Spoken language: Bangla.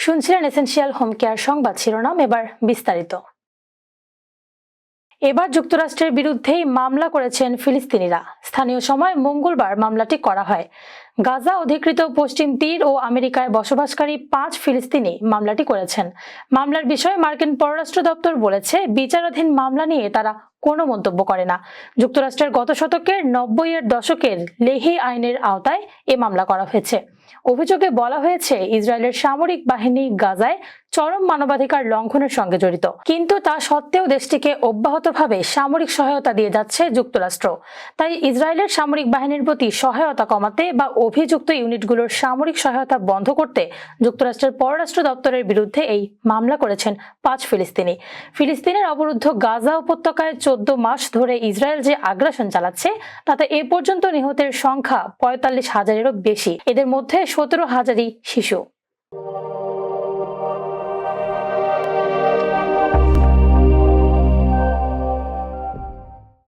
শুনছিলেন এসেন্সিয়াল হোম কেয়ার সংবাদ শিরোনাম এবার বিস্তারিত। এবার যুক্তরাষ্ট্রের বিরুদ্ধেই মামলা করেছেন ফিলিস্তিনিরা। স্থানীয় সময় মঙ্গলবার মামলাটি করা হয়। গাজা অধিকৃত পশ্চিম তীর ও আমেরিকায় বসবাসকারী পাঁচ ফিলিস্তিনি মামলাটি করেছেন। মামলার বিষয়ে মার্কিন পররাষ্ট্র দপ্তর বলেছে, বিচারাধীন মামলা নিয়ে তারা কোনো মন্তব্য করে না। যুক্তরাষ্ট্রের গত শতকের নব্বই এর দশকের লেহি আইনের আওতায় এ মামলা করা হয়েছে। অভিযোগে বলা হয়েছে, ইসরায়েলের সামরিক বাহিনী গাজায় চরম মানবাধিকার লঙ্ঘনের সঙ্গে জড়িত। কিন্তু তা সত্ত্বেও দেশটিকে অব্যাহতভাবে সামরিক সহায়তা দিয়ে যাচ্ছে যুক্তরাষ্ট্র। তাই ইসরায়েলের সামরিক বাহিনীর প্রতি সহায়তা কমাতে বা অভিযুক্ত ইউনিটগুলোর সামরিক সহায়তা বন্ধ করতে যুক্তরাষ্ট্রের পররাষ্ট্র দপ্তরের বিরুদ্ধে এই মামলা করেছেন পাঁচ ফিলিস্তিনি। ফিলিস্তিনের অবরুদ্ধ গাজা উপত্যকায় চোদ্দ মাস ধরে ইসরায়েল যে আগ্রাসন চালাচ্ছে, তাতে এ পর্যন্ত নিহতের সংখ্যা পঁয়তাল্লিশ হাজারেরও বেশি। এদের মধ্যে সতেরো হাজারই শিশু।